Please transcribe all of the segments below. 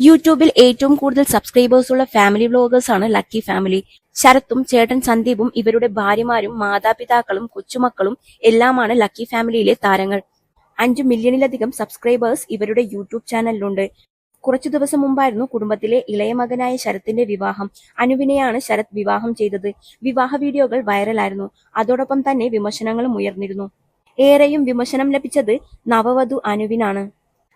യൂട്യൂബിൽ ഏറ്റവും കൂടുതൽ സബ്സ്ക്രൈബേഴ്സ് ഉള്ള ഫാമിലി വ്ലോഗേഴ്സ് ആണ് ലക്കി ഫാമിലി ശരത്തും ചേട്ടൻ സന്ദീപും ഇവരുടെ ഭാര്യമാരും മാതാപിതാക്കളും കൊച്ചുമക്കളും എല്ലാമാണ് ലക്കി ഫാമിലിയിലെ താരങ്ങൾ. അഞ്ചു മില്യണിലധികം സബ്സ്ക്രൈബേഴ്സ് ഇവരുടെ യൂട്യൂബ് ചാനലിലുണ്ട്. കുറച്ചു ദിവസം മുമ്പായിരുന്നു കുടുംബത്തിലെ ഇളയ മകനായ ശരത്തിന്റെ വിവാഹം. അനുവിനെയാണ് ശരത് വിവാഹം ചെയ്തത്. വിവാഹ വീഡിയോകൾ വൈറലായിരുന്നു. അതോടൊപ്പം തന്നെ വിമർശനങ്ങളും ഉയർന്നിരുന്നു. ഏറെയും വിമർശനം ലഭിച്ചത് നവവധു അനുവിനാണ്.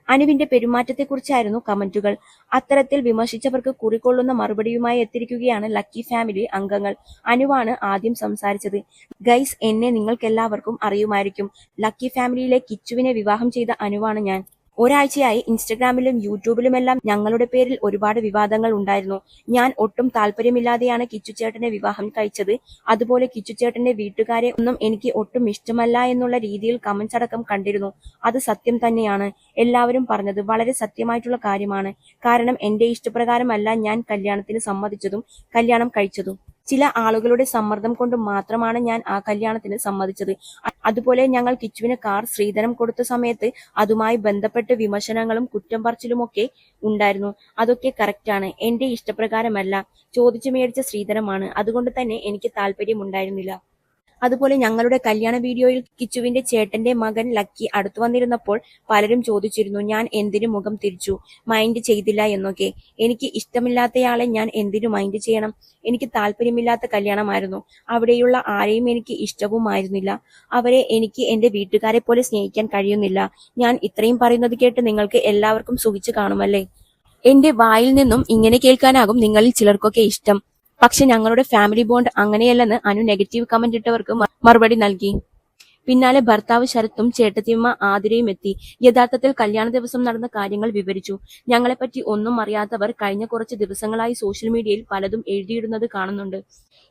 അനുവിന്റെ പെരുമാറ്റത്തെക്കുറിച്ചായിരുന്നു കമന്റുകൾ. അത്തരത്തിൽ വിമർശിച്ചവർക്ക് കുറിക്കൊള്ളുന്ന മറുപടിയുമായി എത്തിയിരിക്കുകയാണ് ലക്കി ഫാമിലി അംഗങ്ങൾ. അനുവാണ് ആദ്യം സംസാരിച്ചത്. ഗൈസ് എന്നെ നിങ്ങൾക്കെല്ലാവർക്കും അറിയുമായിരിക്കും. ലക്കി ഫാമിലിയിലെ കിച്ചുവിനെ വിവാഹം ചെയ്ത അനുവാണ് ഞാൻ. ഒരാഴ്ചയായി ഇൻസ്റ്റഗ്രാമിലും യൂട്യൂബിലുമെല്ലാം ഞങ്ങളുടെ പേരിൽ ഒരുപാട് വിവാദങ്ങൾ ഉണ്ടായിരുന്നു. ഞാൻ ഒട്ടും താല്പര്യമില്ലാതെയാണ് കിച്ചുചേട്ടനെ വിവാഹം കഴിച്ചത്. അതുപോലെ കിച്ചുചേട്ടന്റെ വീട്ടുകാരെ ഒന്നും എനിക്ക് ഒട്ടും ഇഷ്ടമല്ല എന്നുള്ള രീതിയിൽ കമന്റ്സ് അടക്കം കണ്ടിരുന്നു. അത് സത്യം തന്നെയാണ്. എല്ലാവരും പറഞ്ഞത് വളരെ സത്യമായിട്ടുള്ള കാര്യമാണ്. കാരണം എന്റെ ഇഷ്ടപ്രകാരമല്ല ഞാൻ കല്യാണത്തിന് സമ്മതിച്ചതും കല്യാണം കഴിച്ചതും. ചില ആളുകളുടെ സമ്മർദ്ദം കൊണ്ട് മാത്രമാണ് ഞാൻ ആ കല്യാണത്തിന് സമ്മതിച്ചത്. അതുപോലെ ഞങ്ങൾ കിച്ചുവിന് കാർ ശ്രീധരം കൊടുത്ത സമയത്ത് അതുമായി ബന്ധപ്പെട്ട വിമർശനങ്ങളും കുറ്റം പറച്ചിലുമൊക്കെ ഉണ്ടായിരുന്നു. അതൊക്കെ കറക്റ്റാണ് എന്റെ ഇഷ്ടപ്രകാരമല്ല. ചോദിച്ചു മേടിച്ച ശ്രീധരമാണ്. അതുകൊണ്ട് തന്നെ എനിക്ക് താല്പര്യമുണ്ടായിരുന്നില്ല. അതുപോലെ ഞങ്ങളുടെ കല്യാണ വീഡിയോയിൽ കിച്ചുവിന്റെ ചേട്ടന്റെ മകൻ ലക്കി അടുത്തു വന്നിരുന്നപ്പോൾ പലരും ചോദിച്ചിരുന്നു ഞാൻ എന്തിനു മുഖം തിരിച്ചു? മൈൻഡ് ചെയ്തില്ല എന്നൊക്കെ. എനിക്ക് ഇഷ്ടമില്ലാത്തയാളെ ഞാൻ എന്തിനു മൈൻഡ് ചെയ്യണം? എനിക്ക് താല്പര്യമില്ലാത്ത കല്യാണമായിരുന്നു. അവിടെയുള്ള ആരെയും എനിക്ക് ഇഷ്ടവുമായിരുന്നില്ല. അവരെ എനിക്ക് എന്റെ വീട്ടുകാരെ പോലെ സ്നേഹിക്കാൻ കഴിയുന്നില്ല. ഞാൻ ഇത്രയും പറയുന്നത് കേട്ട് നിങ്ങൾക്ക് എല്ലാവർക്കും സുഖിച്ചു കാണുമല്ലേ? എന്റെ വായിൽ നിന്നും ഇങ്ങനെ കേൾക്കാനാകും നിങ്ങളിൽ ചിലർക്കൊക്കെ ഇഷ്ടം. പക്ഷെ ഞങ്ങളുടെ ഫാമിലി ബോണ്ട് അങ്ങനെയല്ലെന്ന് അനു നെഗറ്റീവ് കമന്റ് ഇട്ടവർക്ക് മറുപടി നൽകി. പിന്നാലെ ഭർത്താവ് ശരത്തും ചേട്ടത്തിയമ്മ ആതിരയും എത്തി. യഥാർത്ഥത്തിൽ കല്യാണ ദിവസം നടന്ന കാര്യങ്ങൾ വിവരിച്ചു. ഞങ്ങളെപ്പറ്റി ഒന്നും അറിയാത്തവർ കഴിഞ്ഞ കുറച്ച് ദിവസങ്ങളായി സോഷ്യൽ മീഡിയയിൽ പലതും എഴുതിയിടുന്നത് കാണുന്നുണ്ട്.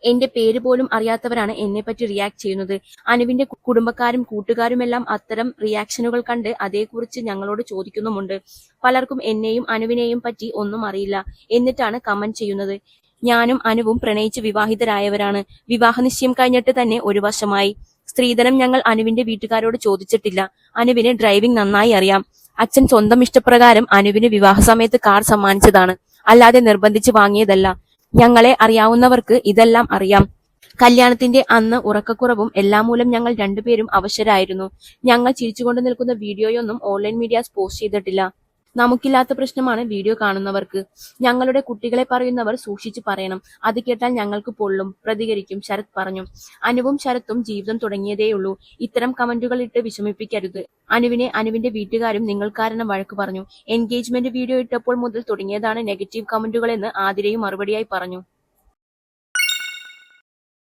എന്റെ പേര് പോലും അറിയാത്തവരാണ് എന്നെപ്പറ്റി റിയാക്ട് ചെയ്യുന്നത്. അനുവിന്റെ കുടുംബക്കാരും കൂട്ടുകാരുമെല്ലാം അത്തരം റിയാക്ഷനുകൾ കണ്ട് അതേക്കുറിച്ച് ഞങ്ങളോട് ചോദിക്കുന്നുമുണ്ട്. പലർക്കും എന്നെയും അനുവിനെയും പറ്റി ഒന്നും അറിയില്ല. എന്നിട്ടാണ് കമന്റ് ചെയ്യുന്നത്. ഞാനും അനുവും പ്രണയിച്ച് വിവാഹിതരായവരാണ്. വിവാഹ നിശ്ചയം കഴിഞ്ഞിട്ട് തന്നെ ഒരു വർഷമായി. സ്ത്രീധനം ഞങ്ങൾ അനുവിന്റെ വീട്ടുകാരോട് ചോദിച്ചിട്ടില്ല. അനുവിന് ഡ്രൈവിംഗ് നന്നായി അറിയാം. അച്ഛൻ സ്വന്തം ഇഷ്ടപ്രകാരം അനുവിന് വിവാഹ സമയത്ത് കാർ സമ്മാനിച്ചതാണ്. അല്ലാതെ നിർബന്ധിച്ച് വാങ്ങിയതല്ല. ഞങ്ങളെ അറിയാവുന്നവർക്ക് ഇതെല്ലാം അറിയാം. കല്യാണത്തിന്റെ അന്ന് ഉറക്കക്കുറവും എല്ലാം മൂലം ഞങ്ങൾ രണ്ടുപേരും അവശരായിരുന്നു. ഞങ്ങൾ ചിരിച്ചുകൊണ്ട് നിൽക്കുന്ന വീഡിയോയൊന്നും ഓൺലൈൻ മീഡിയാസ് പോസ്റ്റ് ചെയ്തിട്ടില്ല. നമുക്കില്ലാത്ത പ്രശ്നമാണ് വീഡിയോ കാണുന്നവർക്ക്. ഞങ്ങളുടെ കുട്ടികളെ പറയുന്നവർ സൂക്ഷിച്ചു പറയണം. അത് കേട്ടാൽ ഞങ്ങൾക്ക് പൊള്ളും പ്രതികരിക്കും ശരത് പറഞ്ഞു. അനുവും ശരത്തും ജീവിതം തുടങ്ങിയതേയുള്ളൂ. ഇത്തരം കമന്റുകൾ ഇട്ട് വിഷമിപ്പിക്കരുത്. അനുവിനെ അനുവിന്റെ വീട്ടുകാരും നിങ്ങൾ കാരണം വഴക്ക് പറഞ്ഞു. എൻഗേജ്മെന്റ് വീഡിയോ ഇട്ടപ്പോൾ മുതൽ തുടങ്ങിയതാണ് നെഗറ്റീവ് കമന്റുകൾ എന്ന് ആതിരയും മറുപടിയായി പറഞ്ഞു.